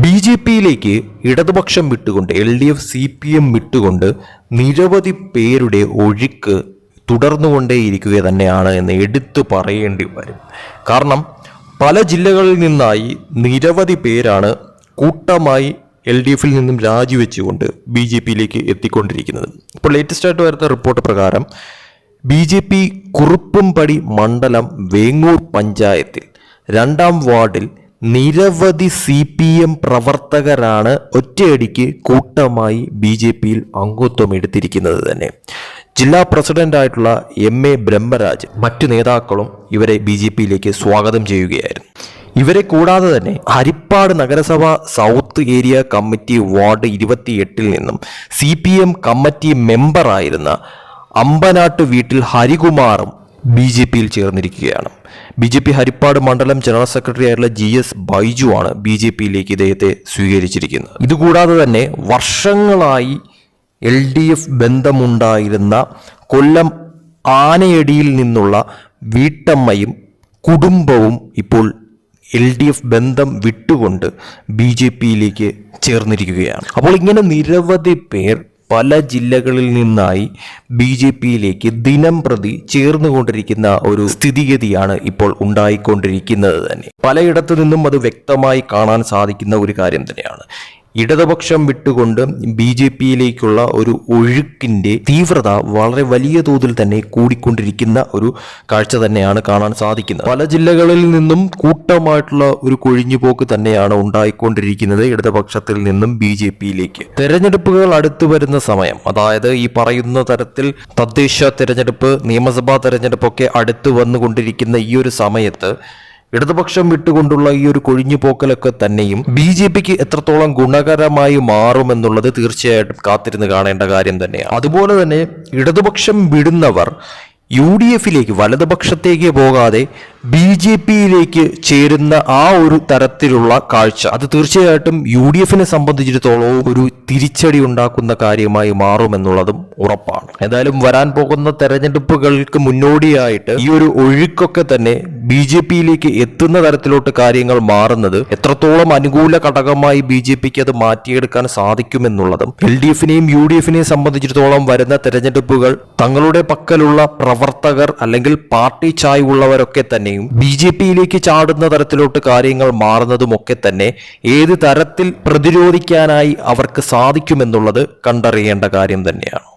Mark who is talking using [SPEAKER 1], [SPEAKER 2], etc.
[SPEAKER 1] B J പിയിലേക്ക് ഇടതുപക്ഷം വിട്ടുകൊണ്ട് L D F C P M വിട്ടുകൊണ്ട് നിരവധി പേരുടെ ഒഴുക്ക് തുടർന്നുകൊണ്ടേയിരിക്കുക തന്നെയാണ് എന്ന് എടുത്തു പറയേണ്ടി വരും. കാരണം പല ജില്ലകളിൽ നിന്നായി നിരവധി പേരാണ് കൂട്ടമായി എൽ ഡി എഫിൽ നിന്നും രാജിവെച്ചുകൊണ്ട് ബി ജെ പിയിലേക്ക് എത്തിക്കൊണ്ടിരിക്കുന്നത്. ഇപ്പോൾ ലേറ്റസ്റ്റ് ആയിട്ട് വരുന്ന റിപ്പോർട്ട് പ്രകാരം ബി ജെ പി കുറുപ്പുംപടി മണ്ഡലം വേങ്ങൂർ പഞ്ചായത്തിൽ രണ്ടാം വാർഡിൽ നിരവധി സി പി എം പ്രവർത്തകരാണ് ഒറ്റയടിക്ക് കൂട്ടമായി ബി ജെ പിയിൽ അംഗത്വം എടുത്തിരിക്കുന്നത് തന്നെ. ജില്ലാ പ്രസിഡന്റായിട്ടുള്ള എം എ ബ്രഹ്മരാജ് മറ്റു നേതാക്കളും ഇവരെ ബി ജെ പിയിലേക്ക് സ്വാഗതം ചെയ്യുകയായിരുന്നു. ഇവരെ കൂടാതെ തന്നെ ഹരിപ്പാട് നഗരസഭ സൗത്ത് ഏരിയ കമ്മിറ്റി വാർഡ് ഇരുപത്തിയെട്ടിൽ നിന്നും സി പി എം കമ്മിറ്റി മെമ്പറായിരുന്ന അമ്പനാട്ട് വീട്ടിൽ ഹരികുമാറും ബി ജെ പിയിൽ ചേർന്നിരിക്കുകയാണ്. ബി ജെ പി ഹരിപ്പാട് മണ്ഡലം ജനറൽ സെക്രട്ടറി ആയിട്ടുള്ള ജി എസ് ബൈജു ആണ് ബി ജെ പിയിലേക്ക് ഇദ്ദേഹത്തെ സ്വീകരിച്ചിരിക്കുന്നത്. ഇതുകൂടാതെ തന്നെ വർഷങ്ങളായി എൽ ഡി എഫ് ബന്ധമുണ്ടായിരുന്ന കൊല്ലം ആനയടിയിൽ നിന്നുള്ള വീട്ടമ്മയും കുടുംബവും ഇപ്പോൾ എൽ ഡി എഫ് ബന്ധം വിട്ടുകൊണ്ട് ബി ജെ പിയിലേക്ക് ചേർന്നിരിക്കുകയാണ്. അപ്പോൾ ഇങ്ങനെ നിരവധി പേർ പല ജില്ലകളിൽ നിന്നായി ബി ജെ പിയിലേക്ക് ദിനം പ്രതി ചേർന്നുകൊണ്ടിരിക്കുന്ന ഒരു സ്ഥിതിഗതിയാണ് ഇപ്പോൾ ഉണ്ടായിക്കൊണ്ടിരിക്കുന്നത് തന്നെ. പലയിടത്തു നിന്നും അത് വ്യക്തമായി കാണാൻ സാധിക്കുന്ന ഒരു കാര്യം തന്നെയാണ്. ഇടതുപക്ഷം വിട്ടുകൊണ്ട് ബി ജെ പിയിലേക്കുള്ള ഒരു ഒഴുക്കിന്റെ തീവ്രത വളരെ വലിയ തോതിൽ തന്നെ കൂടിക്കൊണ്ടിരിക്കുന്ന ഒരു കാഴ്ച തന്നെയാണ് കാണാൻ സാധിക്കുന്നത്. പല ജില്ലകളിൽ നിന്നും കൂട്ടമായിട്ടുള്ള ഒരു കൊഴിഞ്ഞുപോക്ക് തന്നെയാണ് ഉണ്ടായിക്കൊണ്ടിരിക്കുന്നത് ഇടതുപക്ഷത്തിൽ നിന്നും ബി ജെ പിയിലേക്ക്. തെരഞ്ഞെടുപ്പുകൾ അടുത്തു വരുന്ന സമയം അതായത് ഈ പറയുന്ന തരത്തിൽ തദ്ദേശ തെരഞ്ഞെടുപ്പ് നിയമസഭാ തെരഞ്ഞെടുപ്പൊക്കെ അടുത്തു വന്നുകൊണ്ടിരിക്കുന്ന ഈ ഒരു സമയത്ത് ഇടതുപക്ഷം വിട്ടുകൊണ്ടുള്ള ഈ ഒരു കൊഴിഞ്ഞുപോക്കലൊക്കെ തന്നെയും ബി ജെ പിക്ക് എത്രത്തോളം ഗുണകരമായി മാറുമെന്നുള്ളത് തീർച്ചയായിട്ടും കാത്തിരുന്ന് കാണേണ്ട കാര്യം തന്നെയാണ്. അതുപോലെ തന്നെ ഇടതുപക്ഷം വിടുന്നവർ യു ഡി എഫിലേക്ക് വലതുപക്ഷത്തേക്ക് പോകാതെ ബി ജെ പിയിലേക്ക് ചേരുന്ന ആ ഒരു തരത്തിലുള്ള കാഴ്ച അത് തീർച്ചയായിട്ടും യു ഡി എഫിനെ സംബന്ധിച്ചിടത്തോളം ഒരു തിരിച്ചടി ഉണ്ടാക്കുന്ന കാര്യമായി മാറുമെന്നുള്ളതും ഉറപ്പാണ്. എന്തായാലും വരാൻ പോകുന്ന തെരഞ്ഞെടുപ്പുകൾക്ക് മുന്നോടിയായിട്ട് ഈ ഒരു ഒഴുക്കൊക്കെ തന്നെ ബി ജെ പിയിലേക്ക് എത്തുന്ന തരത്തിലോട്ട് കാര്യങ്ങൾ മാറുന്നത് എത്രത്തോളം അനുകൂല ഘടകമായി ബി ജെ പിക്ക് അത് മാറ്റിയെടുക്കാൻ സാധിക്കുമെന്നുള്ളതും എൽ ഡി എഫിനെയും യു ഡി എഫിനെയും സംബന്ധിച്ചിടത്തോളം വരുന്ന തെരഞ്ഞെടുപ്പുകൾ തങ്ങളുടെ പക്കലുള്ള പ്രവർത്തകർ അല്ലെങ്കിൽ പാർട്ടി ചായ് ഉള്ളവരൊക്കെ തന്നെയും ബി ജെ പിയിലേക്ക് ചാടുന്ന തരത്തിലോട്ട് കാര്യങ്ങൾ മാറുന്നതുമൊക്കെ തന്നെ ഏത് തരത്തിൽ പ്രതിരോധിക്കാനായി അവർക്ക് സാധിക്കുമെന്നുള്ളത് കണ്ടറിയേണ്ട കാര്യം തന്നെയാണ്.